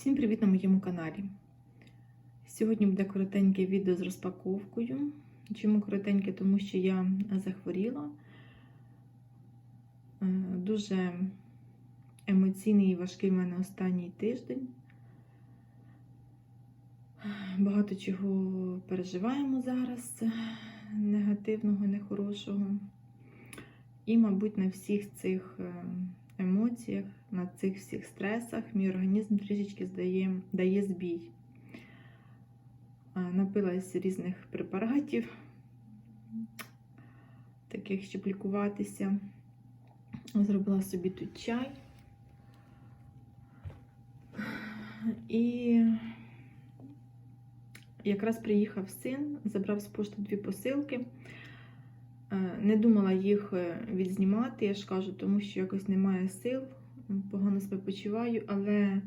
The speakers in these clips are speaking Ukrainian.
Всім привіт на моєму каналі. Сьогодні буде коротеньке відео з розпаковкою. Чому коротеньке? Тому що я захворіла. Е, Дуже емоційний і важкий в мене останній тиждень. Багато чого переживаємо зараз, негативного, нехорошого. І, мабуть, на всіх цих е, емоціях, на цих всіх стресах мій організм трішечки здає, дає збій. Напилась різних препаратів, таких, щоб лікуватися. Зробила собі тут чай. І якраз приїхав син, забрав з пошти дві посилки. Е, Не думала їх е, відзнімати, я ж кажу, тому що якось немає сил, погано себе почуваю, але,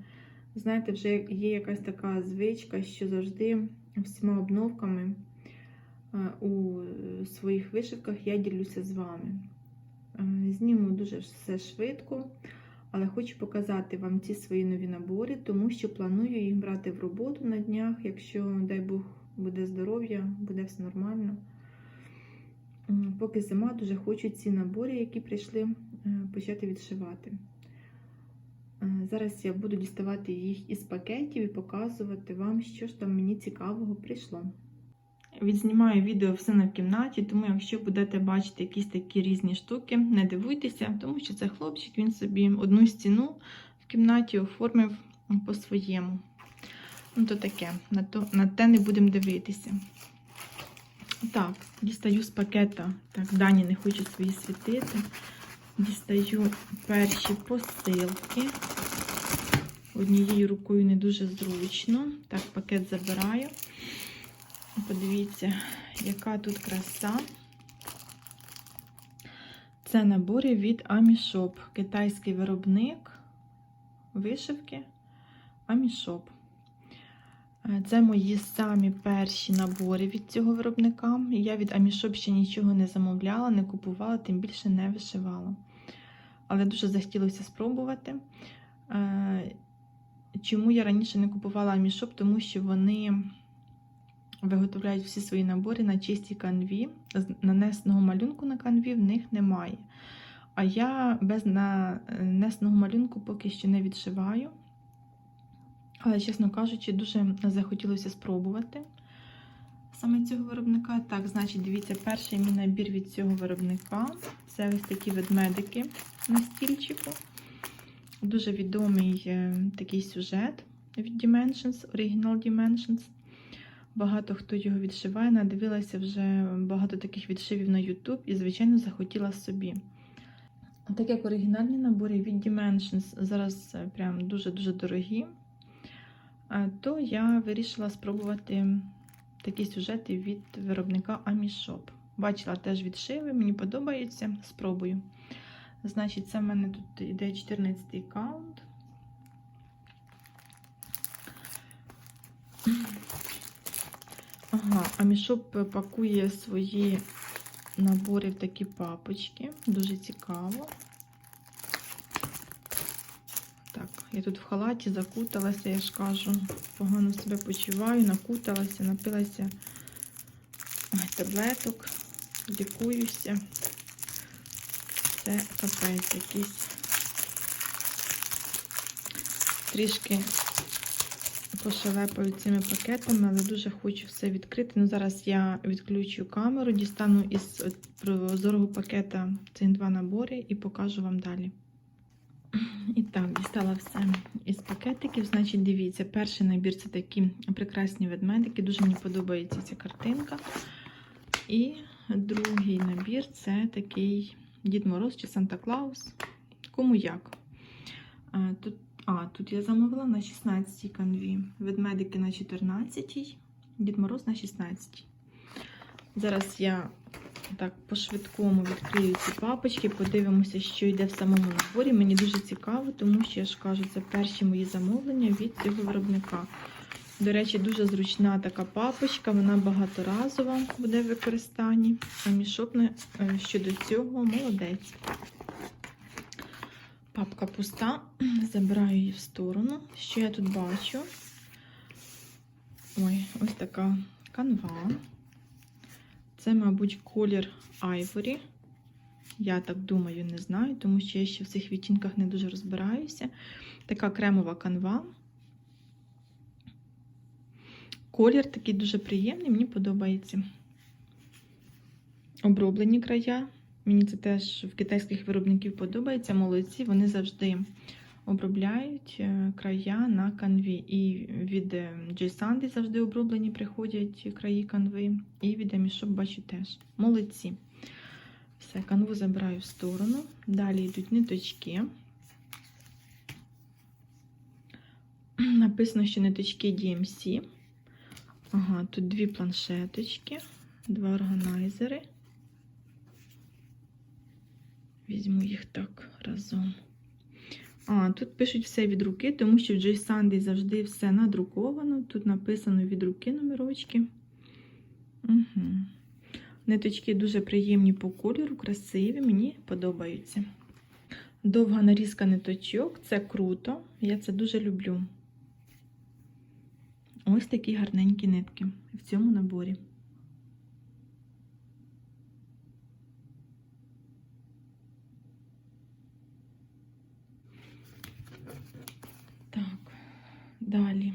знаєте, вже є якась така звичка, що завжди всіма обновками е, у своїх вишивках я ділюся з вами. Зніму дуже все швидко, але хочу показати вам ці свої нові набори, тому що планую їх брати в роботу на днях, якщо, дай Бог, буде здоров'я, буде все нормально. Поки зима, дуже хочу ці набори, які прийшли, е, почати відшивати. Е, Зараз я буду діставати їх із пакетів і показувати вам, що ж там мені цікавого прийшло. Відзнімаю відео все на кімнаті, тому якщо будете бачити якісь такі різні штуки, не дивуйтеся, тому що це хлопчик, він собі одну стіну в кімнаті оформив по-своєму. Ну, то таке, на, то, на те не будемо дивитися. Так, дістаю з пакета. Так, Дані не хочу свої світити. Дістаю перші посилки. Однією рукою не дуже зручно. Так, пакет забираю. Подивіться, яка тут краса. Це набори від Амішоп. Китайський виробник вишивки Амішоп. Е, Це мої самі перші набори від цього виробника. Я від Амішоп ще нічого не замовляла, не купувала, тим більше не вишивала. Але дуже захотілося спробувати. Е, Чому я раніше не купувала Амішоп? Тому що вони виготовляють всі свої набори на чистій канві. Нанесеного малюнку на канві в них немає. А я без нанесеного малюнку поки що не відшиваю. Але, чесно кажучи, дуже захотілося спробувати саме цього виробника. Так, значить, дивіться, перший мій набір від цього виробника це ось такі ведмедики на стільчику. Дуже відомий е, такий сюжет від Dimensions, Original Dimensions. Багато хто його відшиває, надивилася вже багато таких відшивів на YouTube і, звичайно, захотіла собі. Так як оригінальні набори від Dimensions зараз е, прям дуже-дуже дорогі, то я вирішила спробувати такі сюжети від виробника Amishop. Бачила теж відшиви, мені подобаються, спробую. Значить, це в мене тут йде 14-й каунт. Ага, Амішоп пакує свої набори в такі папочки. Дуже цікаво. Так, я тут в халаті закуталася, я ж кажу, погано себе почуваю, накуталася, напилася таблеток, лікуюся. Це капець якийсь. Трішки пошелепаю цими пакетами, але дуже хочу все відкрити. Ну, Зараз я відключу камеру, дістану із прозорого пакета ці два набори і покажу вам далі. І так, дістала все із пакетиків. Значить, дивіться, перший набір це такі прекрасні ведмедики. Дуже мені подобається ця картинка. І другий набір це такий Дід Мороз чи Санта Клаус. Кому як. А, Тут а, тут я замовила на 16-й канві. Ведмедики на 14-й, Дід Мороз на 16. Зараз я так по-швидкому відкрию ці папочки, подивимося, що йде в самому наборі. Мені дуже цікаво, тому що я ж кажу, це перші мої замовлення від цього виробника. До речі, дуже зручна така папочка, вона багаторазова буде в використанні. А мішок щодо цього молодець. Папка пуста, забираю її в сторону. Що я тут бачу? Ой, ось така канва. Це, мабуть, колір Ivory. Я так думаю, не знаю, тому що я ще в цих відтінках не дуже розбираюся. Така кремова канва. Колір такий дуже приємний, мені подобається. Оброблені края. Мені це теж в китайських виробників подобається. Молодці, вони завжди обробляють е, края на канві. І від Джейсанди завжди оброблені приходять краї канви. І від Амішоп бачу теж. Молодці. Все, канву забираю в сторону. Далі йдуть ниточки. Написано, що ниточки DMC. Ага, тут дві планшеточки, два органайзери. Візьму їх так разом. А, тут пишуть все від руки, тому що в J Sandy завжди все надруковано. Тут написано від руки номерочки. Угу. Ниточки дуже приємні по кольору, красиві, мені подобаються. Довга нарізка ниточок це круто, я це дуже люблю. Ось такі гарненькі нитки в цьому наборі. Так, далі.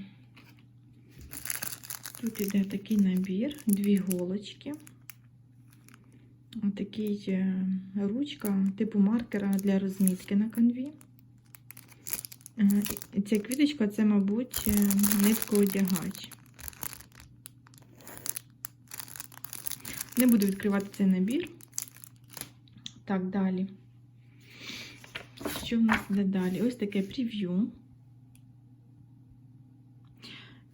Тут іде такий набір, дві голочки. Такий е, ручка типу маркера для розмітки на канві. Е, Ця квіточка це, мабуть, е, ниткоодягач. Не буду відкривати цей набір. Так, далі. Що в нас йде далі? Ось таке прев'ю.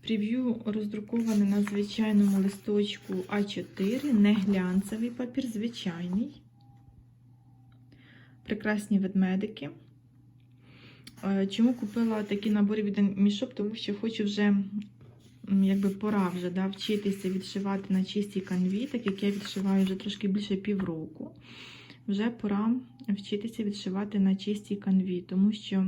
Прев'ю роздруковане на звичайному листочку А4, не глянцевий папір, звичайний. Прекрасні ведмедики. Е, Чому купила такі набори від мішок? Тому що хочу вже, якби пора вже да, вчитися відшивати на чистій канві, так як я відшиваю вже трошки більше півроку. Вже пора вчитися відшивати на чистій канві, тому що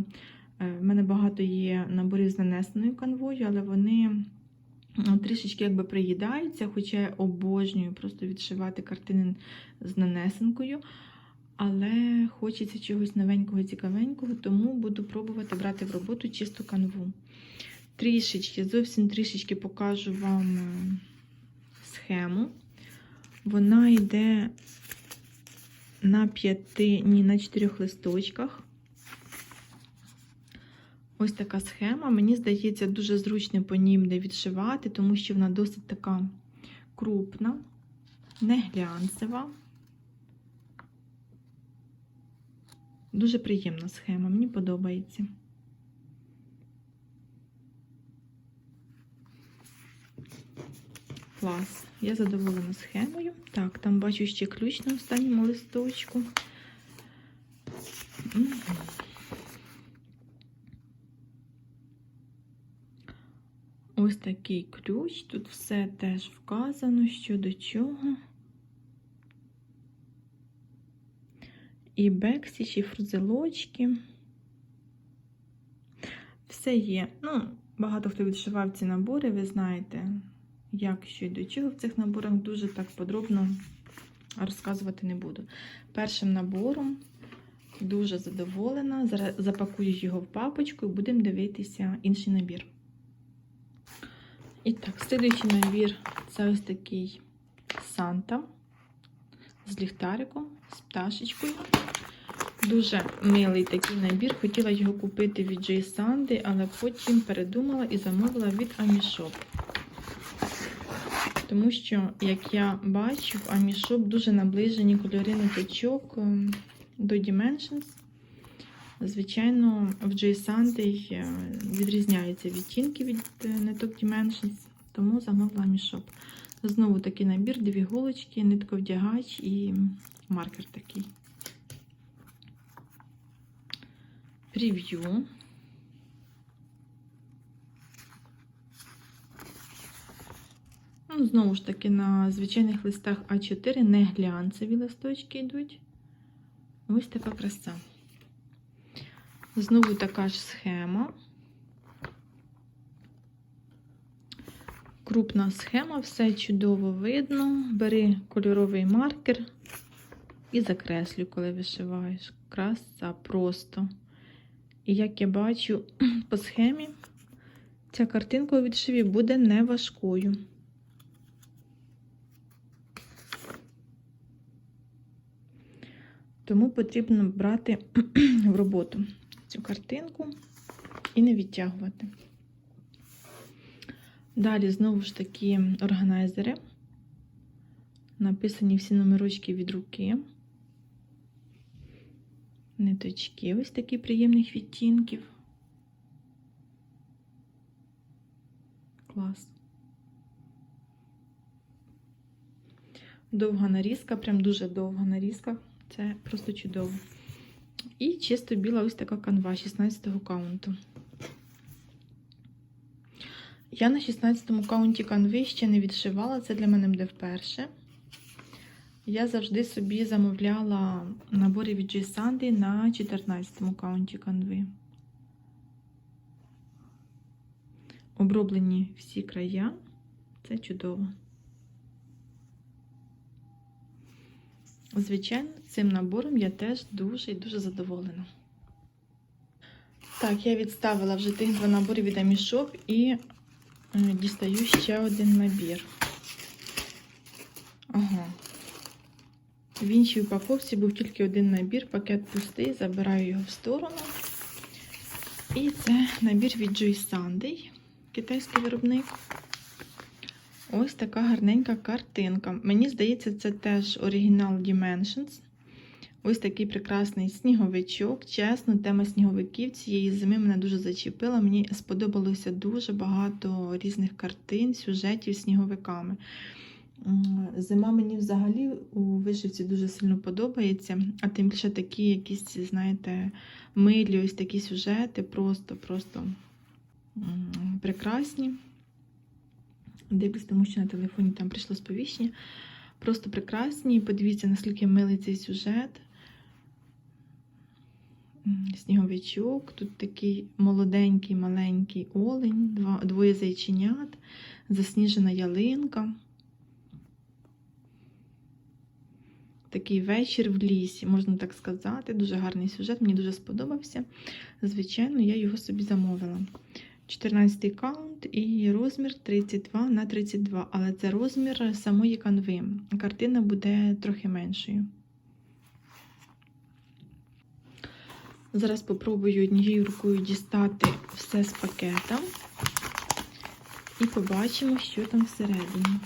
в мене багато є наборів з нанесеною канвою, але вони трішечки якби приїдаються, хоча я обожнюю просто відшивати картини з нанесенкою. Але хочеться чогось новенького, цікавенького, тому буду пробувати брати в роботу чисту канву. Трішечки, зовсім трішечки покажу вам схему. Вона йде на п'яти, ні, на чотирьох листочках. Ось така схема. Мені здається, дуже зручно по ній буде відшивати, тому що вона досить така крупна, не глянцева. Дуже приємна схема, мені подобається. Клас. Я задоволена схемою. Так, там бачу ще ключ на останньому листочку. Ось такий ключ. Тут все теж вказано, що до чого. І бексіч, і фрузелочки. Все є. Ну, багато хто відшивав ці набори, ви знаєте, як що і до чого в цих наборах дуже так подробно розказувати не буду. Першим набором дуже задоволена. Зараз запакую його в папочку і будемо дивитися інший набір. І так, слідуючий набір це ось такий Санта з ліхтариком, з пташечкою. Дуже милий такий набір. Хотіла його купити від J Sandy, але потім передумала і замовила від Amishop. Тому що, як я бачу, в Amishop дуже наближені кольори ниточок до Dimensions. Звичайно, в J Sandy відрізняються відтінки від ниток Dimensions, тому замовила мішок. Знову такий набір, дві голочки, нитковдягач і маркер такий. Прев'ю. Ну, Знову ж таки, на звичайних листах А4 не глянцеві листочки йдуть. Ось така краса. Знову така ж схема. Крупна схема, все чудово видно. Бери кольоровий маркер і закреслюй, коли вишиваєш. Краса просто. І як я бачу по схемі, ця картинка у відшиві буде не важкою. Тому потрібно брати в роботу цю картинку і не відтягувати. Далі знову ж такі органайзери. Написані всі номерочки від руки. Ниточки ось такі приємних відтінків. Клас. Довга нарізка, прям дуже довга нарізка. Це просто чудово. І чисто біла ось така канва 16 го каунту. Я на 16-му каунті канви ще не відшивала, це для мене буде вперше. Я завжди собі замовляла набори від G Sandy на 14-му каунті канви. Оброблені всі края. Це чудово. Звичайно, цим набором я теж дуже і дуже задоволена. Так, я відставила вже тих два набори від Амішоп і е, дістаю ще один набір. Ага. В іншій упаковці був тільки один набір, пакет пустий, забираю його в сторону. І це набір від Joy Sunday, китайський виробник. Ось така гарненька картинка. Мені здається, це теж оригінал Dimensions. Ось такий прекрасний сніговичок. Чесно, тема сніговиків цієї зими мене дуже зачепила. Мені сподобалося дуже багато різних картин, сюжетів сніговиками. Зима мені взагалі у вишивці дуже сильно подобається, а тим більше такі якісь, знаєте, милі, ось такі сюжети, просто-просто прекрасні. Дивлюсь, тому що на телефоні там прийшло сповіщення. Просто прекрасні. Подивіться, наскільки милий цей сюжет. Сніговичок, тут такий молоденький, маленький олень, два, двоє зайченят, засніжена ялинка. Такий вечір в лісі, можна так сказати. Дуже гарний сюжет, мені дуже сподобався. Звичайно, я його собі замовила. 14 каунт і розмір 32 на 32, але це розмір самої канви. Картина буде трохи меншою. Зараз спробую однією рукою дістати все з пакета і побачимо, що там всередині.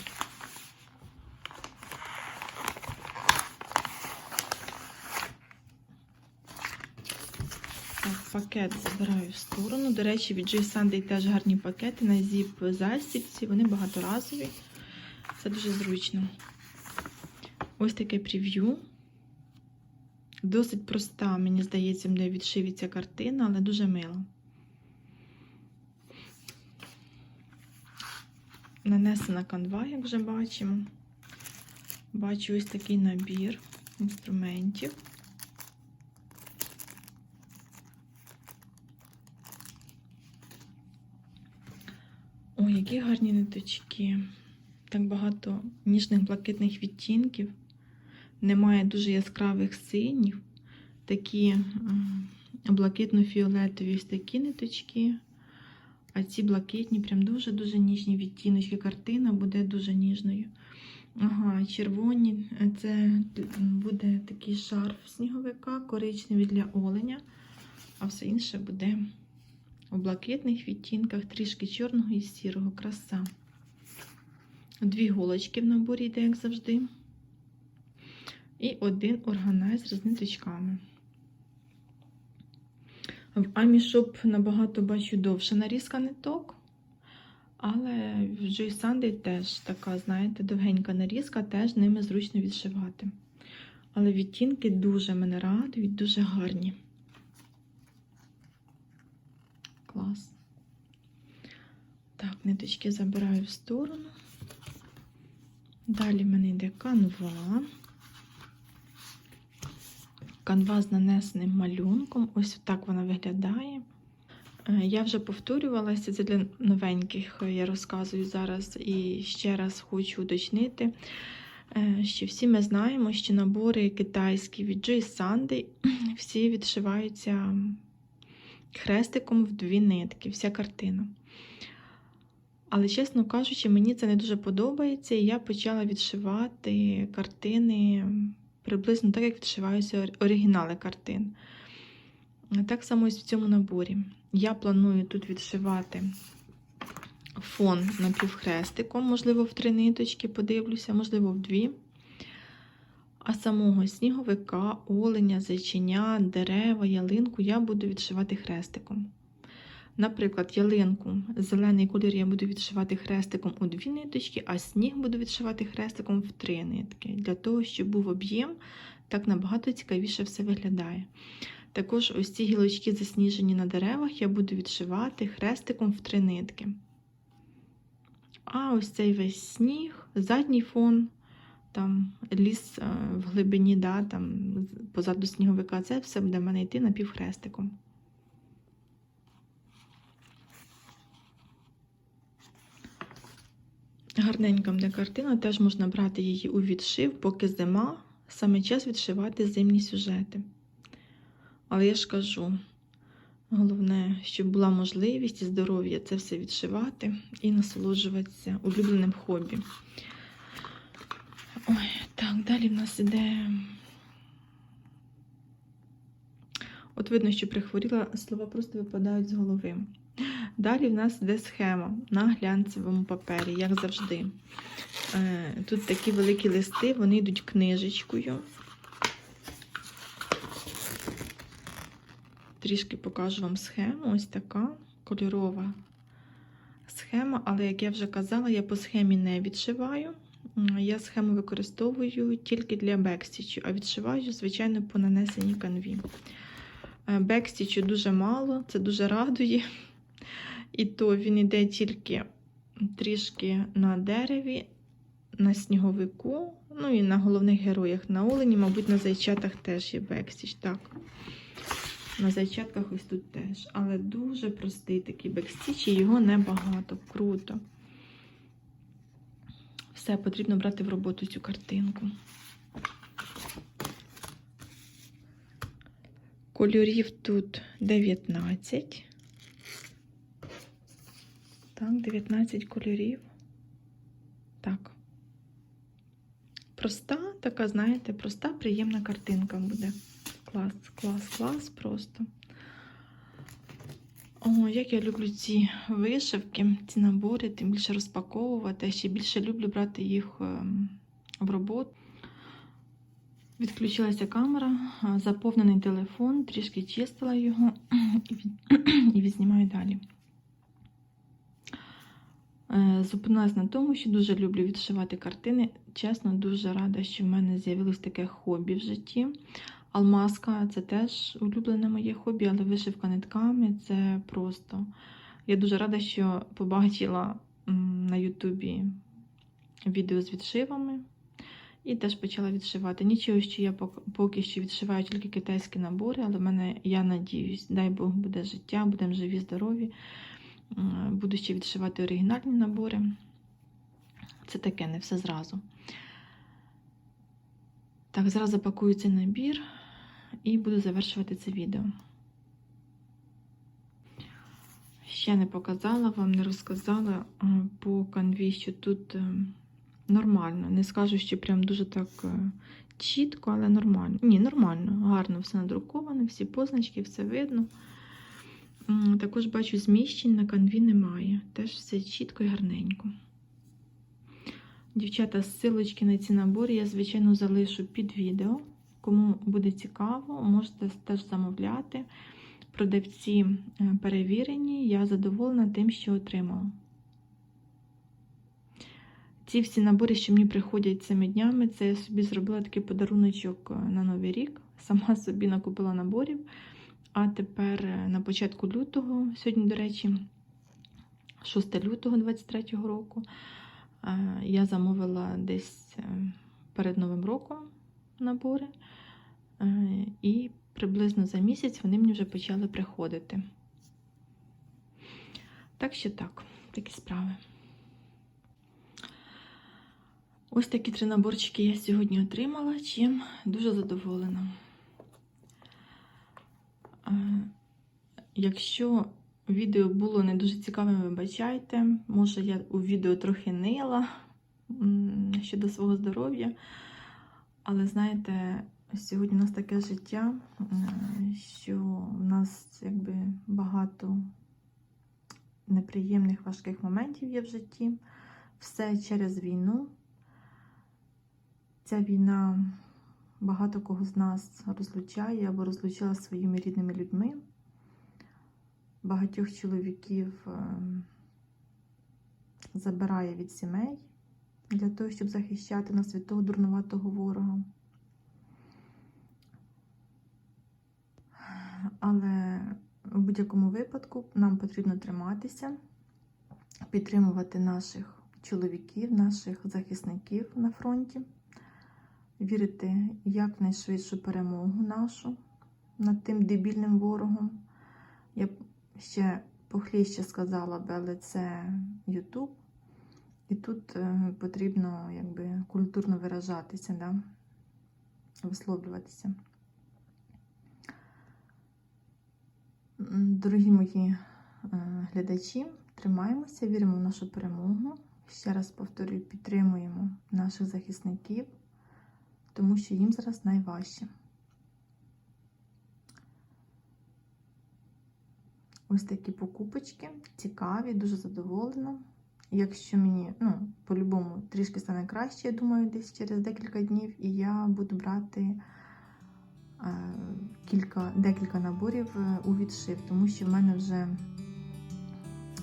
Пакет забираю в сторону. До речі, від Joy Sunday теж гарні пакети на zip застібці, вони багаторазові. Це дуже зручно. Ось таке прев'ю. Досить проста, мені здається, де відшивіться картина, але дуже мила. Нанесена канва, як вже бачимо. Бачу ось такий набір інструментів. Ой, які гарні ниточки. Так багато ніжних блакитних відтінків. Немає дуже яскравих синів. Такі блакитно-фіолетові ось такі ниточки. А ці блакитні, прям дуже-дуже ніжні відтіночки. Картина буде дуже ніжною. Ага, червоні це буде такий шарф сніговика, коричневий для оленя, а все інше буде у блакитних відтінках, трішки чорного і сірого краса. Дві голочки в наборі йде, як завжди. І один органайзер з ниточками. В Амішоп набагато бачу довша нарізка ниток. Але в Joy Sunday теж така, знаєте, довгенька нарізка, теж ними зручно відшивати. Але відтінки дуже мене радують, дуже гарні. Клас. Так, ниточки забираю в сторону. Далі в мене йде канва. канва з нанесеним малюнком. Ось так вона виглядає. Е, Я вже повторювалася, це для новеньких я розказую зараз і ще раз хочу уточнити, е, що всі ми знаємо, що набори китайські від Joy Sunday всі відшиваються хрестиком в дві нитки, вся картина. Але, чесно кажучи, мені це не дуже подобається, і я почала відшивати картини приблизно так, як відшиваються оригінали картин. Так само ось в цьому наборі. Я планую тут відшивати фон напівхрестиком, можливо, в три ниточки, подивлюся, можливо, в дві. А самого сніговика, оленя, зайчиня, дерева, ялинку я буду відшивати хрестиком. Наприклад, ялинку, зелений колір я буду відшивати хрестиком у дві ниточки, а сніг буду відшивати хрестиком в три нитки. Для того, щоб був об'єм, так набагато цікавіше все виглядає. Також ось ці гілочки засніжені на деревах я буду відшивати хрестиком в три нитки. А ось цей весь сніг, задній фон, там ліс е, в глибині, да, там позаду сніговика, це все буде в мене йти напівхрестиком. Гарненька буде картина, теж можна брати її у відшив, поки зима, саме час відшивати зимні сюжети. Але я ж кажу, головне, щоб була можливість і здоров'я це все відшивати і насолоджуватися улюбленим хобі. Ой, так, далі в нас іде. От видно, що прихворіла, слова просто випадають з голови. Далі в нас йде схема на глянцевому папері, як завжди. Е, Тут такі великі листи, вони йдуть книжечкою. Трішки покажу вам схему. Ось така кольорова схема, але, як я вже казала, я по схемі не відшиваю. Я схему використовую тільки для бекстічу, а відшиваю, звичайно, по нанесеній канві. Е, Бекстічу дуже мало, це дуже радує. І то він йде тільки трішки на дереві, на сніговику, ну і на головних героях на олені, мабуть, на зайчатах теж є бекстіч. Так. На зайчатках ось тут теж. Але дуже простий такий бекстіч, і його небагато. Круто. Все, потрібно брати в роботу цю картинку. Кольорів тут 19. Так, 19 кольорів. Так. Проста, така, знаєте, проста, приємна картинка буде. Клас, клас, клас просто. О, як я люблю ці вишивки, ці набори, тим більше розпаковувати. Ще більше люблю брати їх ем, в роботу. Відключилася камера, заповнений телефон, трішки чистила його і від- відзнімаю далі. Е, Зупинилась на тому, що дуже люблю відшивати картини. Чесно, дуже рада, що в мене з'явилось таке хобі в житті. Алмазка це теж улюблене моє хобі, але вишивка нитками це просто. Я дуже рада, що побачила на Ютубі відео з відшивами і теж почала відшивати. Нічого, що я поки що відшиваю тільки китайські набори, але в мене, я надіюсь, дай Бог буде життя, будемо живі, здорові. Буду ще відшивати оригінальні набори. Це таке, не все зразу. Так, зараз запакую цей набір і буду завершувати це відео. Ще не показала вам, не розказала е, по канві, що тут е, нормально. Не скажу, що прям дуже так е, чітко, але нормально. Ні, нормально, гарно все надруковано, всі позначки, все видно. Також бачу, зміщень на канві немає. Теж все чітко і гарненько. Дівчата, ссылочки на ці набори я, звичайно, залишу під відео. Кому буде цікаво, можете теж замовляти. Продавці е, перевірені, я задоволена тим, що отримала. Ці всі набори, що мені приходять цими днями, це я собі зробила такий подаруночок е, на Новий рік. Сама собі накупила наборів. А тепер е, на початку лютого, сьогодні, до речі, 6 лютого 23 року, я замовила десь перед Новим роком набори. Е, І приблизно за місяць вони мені вже почали приходити. Так що так, такі справи. Ось такі три наборчики я сьогодні отримала, чим дуже задоволена. Е, Якщо відео було не дуже цікавим, вибачайте. Може, я у відео трохи нила щодо свого здоров'я. Але знаєте, сьогодні у нас таке життя, е, що в нас якби багато неприємних важких моментів є в житті. Все через війну. Ця війна багато кого з нас розлучає або розлучила своїми рідними людьми. Багатьох чоловіків е, забирає від сімей для того, щоб захищати нас від того дурнуватого ворога. Але в будь-якому випадку нам потрібно триматися, підтримувати наших чоловіків, наших захисників на фронті, вірити як найшвидшу перемогу нашу над тим дебільним ворогом. Я ще похліще сказала би, але це Ютуб. І тут е, потрібно якби культурно виражатися, да? висловлюватися. Дорогі мої е, глядачі, тримаємося, віримо в нашу перемогу. Ще раз повторюю, підтримуємо наших захисників, тому що їм зараз найважче. Ось такі покупочки, цікаві, дуже задоволена. Якщо мені, ну, по-любому, трішки стане краще, я думаю, десь через декілька днів, і я буду брати е, кілька, декілька наборів е, у відшив, тому що в мене вже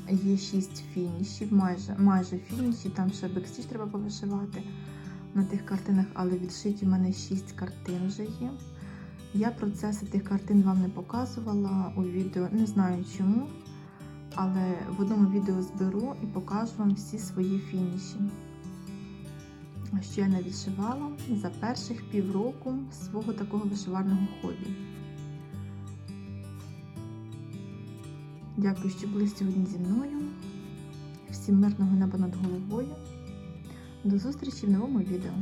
є 6 фінішів, майже, майже фініші, там ще бекстіч треба повишивати на тих картинах, але відшиті в мене 6 картин вже є. Я процеси тих картин вам не показувала у відео, не знаю чому, але в одному відео зберу і покажу вам всі свої фініші, що я не відшивала за перших півроку свого такого вишивального хобі. Дякую, що були сьогодні зі мною. Всім мирного неба над головою. До зустрічі в новому відео.